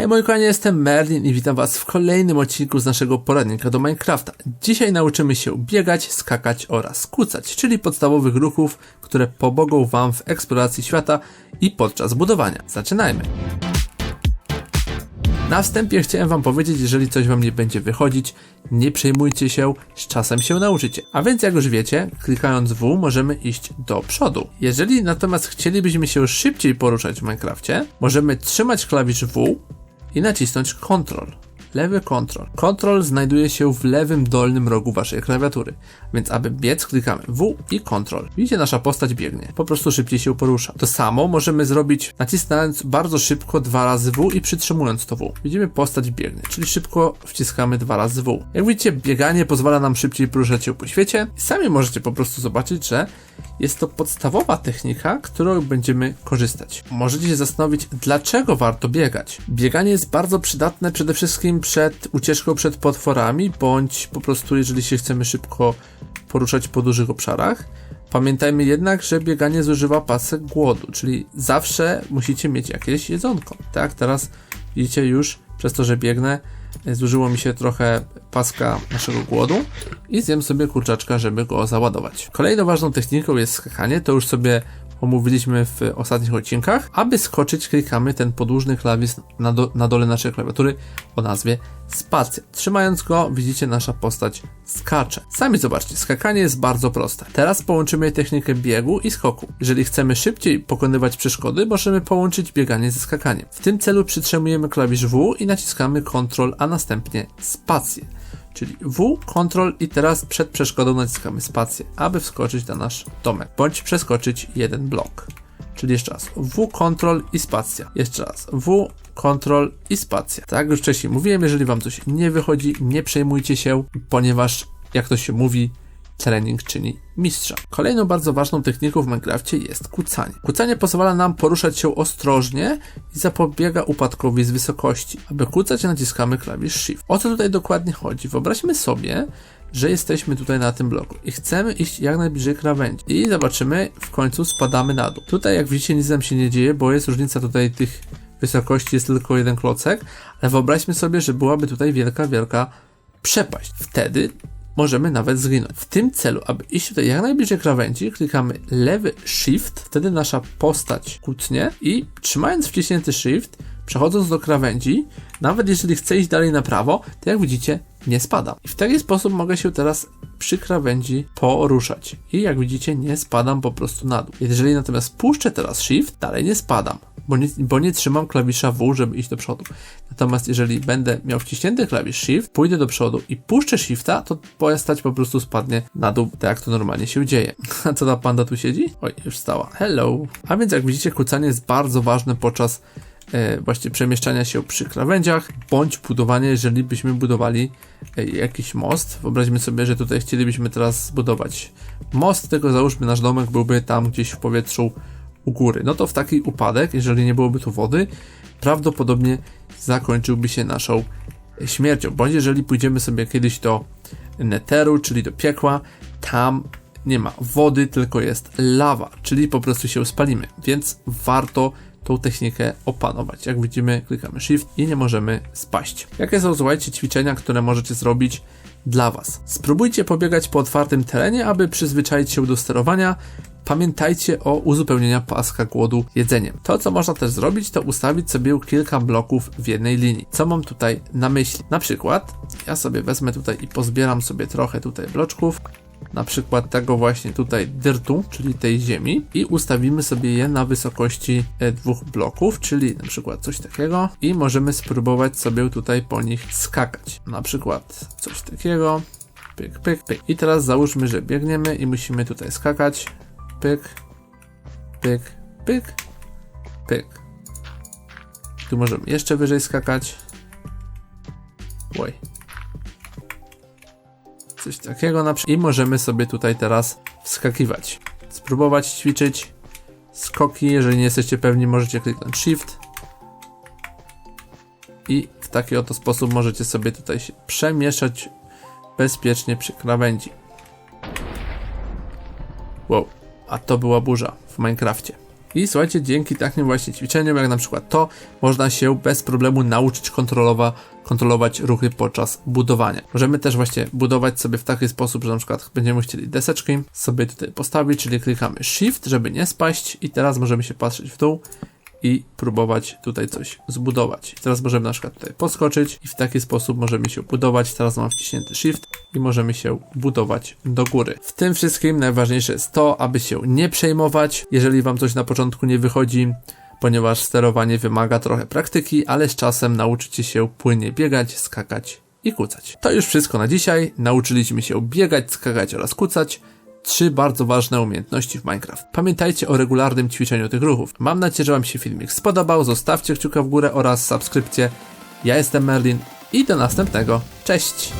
Hej moi kochani, jestem Merlin i witam was w kolejnym odcinku z naszego poradnika do Minecrafta. Dzisiaj nauczymy się biegać, skakać oraz kucać, czyli podstawowych ruchów, które pomogą wam w eksploracji świata i podczas budowania. Zaczynajmy! Na wstępie chciałem wam powiedzieć, jeżeli coś wam nie będzie wychodzić, nie przejmujcie się, z czasem się nauczycie. A więc jak już wiecie, klikając W możemy iść do przodu. Jeżeli natomiast chcielibyśmy się szybciej poruszać w Minecrafcie, możemy trzymać klawisz W i nacisnąć Ctrl. Lewy Ctrl. Ctrl znajduje się w lewym dolnym rogu waszej klawiatury, więc aby biec klikamy W i Ctrl. Widzicie, nasza postać biegnie. Po prostu szybciej się porusza. To samo możemy zrobić nacisnąc bardzo szybko dwa razy W i przytrzymując to W. Widzimy, postać biegnie, czyli szybko wciskamy dwa razy W. Jak widzicie, bieganie pozwala nam szybciej poruszać się po świecie sami możecie po prostu zobaczyć, że jest to podstawowa technika, którą będziemy korzystać. Możecie się zastanowić, dlaczego warto biegać. Bieganie jest bardzo przydatne przede wszystkim przed ucieczką przed potworami, bądź po prostu jeżeli się chcemy szybko poruszać po dużych obszarach. Pamiętajmy jednak, że bieganie zużywa pasek głodu, czyli zawsze musicie mieć jakieś jedzonko. Tak, teraz widzicie już przez to, że biegnę, zużyło mi się trochę paska naszego głodu i zjem sobie kurczaczka, żeby go załadować. Kolejną ważną techniką jest skakanie, to już sobie omówiliśmy w ostatnich odcinkach. Aby skoczyć, klikamy ten podłużny klawisz na, do, na dole naszej klawiatury o nazwie spacja. Trzymając go, widzicie, nasza postać skacze. Sami zobaczcie, skakanie jest bardzo proste. Teraz połączymy technikę biegu i skoku. Jeżeli chcemy szybciej pokonywać przeszkody, możemy połączyć bieganie ze skakaniem. W tym celu przytrzymujemy klawisz W i naciskamy Ctrl, a następnie spację czyli W, Ctrl i teraz przed przeszkodą naciskamy spację, aby wskoczyć na nasz domek, bądź przeskoczyć jeden blok. Czyli jeszcze raz W, Ctrl i spacja. Jeszcze raz W, Ctrl i spacja. Tak jak już wcześniej mówiłem, jeżeli Wam coś nie wychodzi, nie przejmujcie się, ponieważ jak to się mówi, trening czyni mistrza. Kolejną bardzo ważną techniką w Minecrafcie jest kucanie. Kucanie pozwala nam poruszać się ostrożnie i zapobiega upadkowi z wysokości. Aby kucać naciskamy klawisz Shift. O co tutaj dokładnie chodzi? Wyobraźmy sobie, że jesteśmy tutaj na tym bloku i chcemy iść jak najbliżej krawędzi. I zobaczymy, w końcu spadamy na dół. Tutaj jak widzicie nic nam się nie dzieje, bo jest różnica tutaj tych wysokości, jest tylko jeden klocek, ale wyobraźmy sobie, że byłaby tutaj wielka, wielka przepaść. Wtedy możemy nawet zginąć. W tym celu, aby iść tutaj jak najbliżej krawędzi, klikamy lewy shift, wtedy nasza postać kutnie i trzymając wciśnięty shift, przechodząc do krawędzi, nawet jeżeli chcę iść dalej na prawo, to jak widzicie, nie spadam. I w taki sposób mogę się teraz przy krawędzi poruszać. I jak widzicie, nie spadam po prostu na dół. Jeżeli natomiast puszczę teraz shift, dalej nie spadam bo nie, bo nie trzymam klawisza W, żeby iść do przodu. Natomiast jeżeli będę miał wciśnięty klawisz Shift, pójdę do przodu i puszczę Shifta, to postać po prostu spadnie na dół, tak jak to normalnie się dzieje. A co ta panda tu siedzi? Oj, już stała. Hello. A więc jak widzicie, kucanie jest bardzo ważne podczas e, właśnie przemieszczania się przy krawędziach, bądź budowania, jeżeli byśmy budowali e, jakiś most. Wyobraźmy sobie, że tutaj chcielibyśmy teraz zbudować most, tylko załóżmy nasz domek byłby tam gdzieś w powietrzu u góry. No to w taki upadek, jeżeli nie byłoby tu wody, prawdopodobnie zakończyłby się naszą śmiercią. Bądź jeżeli pójdziemy sobie kiedyś do neteru, czyli do piekła, tam nie ma wody, tylko jest lawa, czyli po prostu się spalimy. Więc warto tą technikę opanować. Jak widzimy, klikamy Shift i nie możemy spaść. Jakie są, słuchajcie, ćwiczenia, które możecie zrobić dla Was? Spróbujcie pobiegać po otwartym terenie, aby przyzwyczaić się do sterowania. Pamiętajcie o uzupełnieniu paska głodu jedzeniem. To, co można też zrobić, to ustawić sobie kilka bloków w jednej linii. Co mam tutaj na myśli? Na przykład, ja sobie wezmę tutaj i pozbieram sobie trochę tutaj bloczków, na przykład tego właśnie tutaj dyrtu, czyli tej ziemi i ustawimy sobie je na wysokości e, dwóch bloków, czyli na przykład coś takiego i możemy spróbować sobie tutaj po nich skakać. Na przykład coś takiego, pyk, pyk, pyk. I teraz załóżmy, że biegniemy i musimy tutaj skakać, pyk, pyk, pyk, pyk. Tu możemy jeszcze wyżej skakać. Oj, coś takiego na przykład. I możemy sobie tutaj teraz wskakiwać. Spróbować ćwiczyć skoki. Jeżeli nie jesteście pewni, możecie kliknąć Shift. I w taki oto sposób możecie sobie tutaj się przemieszać bezpiecznie przy krawędzi. Wow, a to była burza w Minecrafcie. I słuchajcie, dzięki takim właśnie ćwiczeniom, jak na przykład to, można się bez problemu nauczyć kontrolowa, kontrolować ruchy podczas budowania. Możemy też właśnie budować sobie w taki sposób, że na przykład będziemy chcieli deseczki sobie tutaj postawić, czyli klikamy Shift, żeby nie spaść i teraz możemy się patrzeć w dół i próbować tutaj coś zbudować. Teraz możemy na przykład tutaj podskoczyć i w taki sposób możemy się budować. Teraz mam wciśnięty Shift i możemy się budować do góry. W tym wszystkim najważniejsze jest to, aby się nie przejmować, jeżeli Wam coś na początku nie wychodzi, ponieważ sterowanie wymaga trochę praktyki, ale z czasem nauczycie się płynnie biegać, skakać i kucać. To już wszystko na dzisiaj. Nauczyliśmy się biegać, skakać oraz kucać. Trzy bardzo ważne umiejętności w Minecraft. Pamiętajcie o regularnym ćwiczeniu tych ruchów. Mam nadzieję, że Wam się filmik spodobał. Zostawcie kciuka w górę oraz subskrypcję. Ja jestem Merlin i do następnego. Cześć!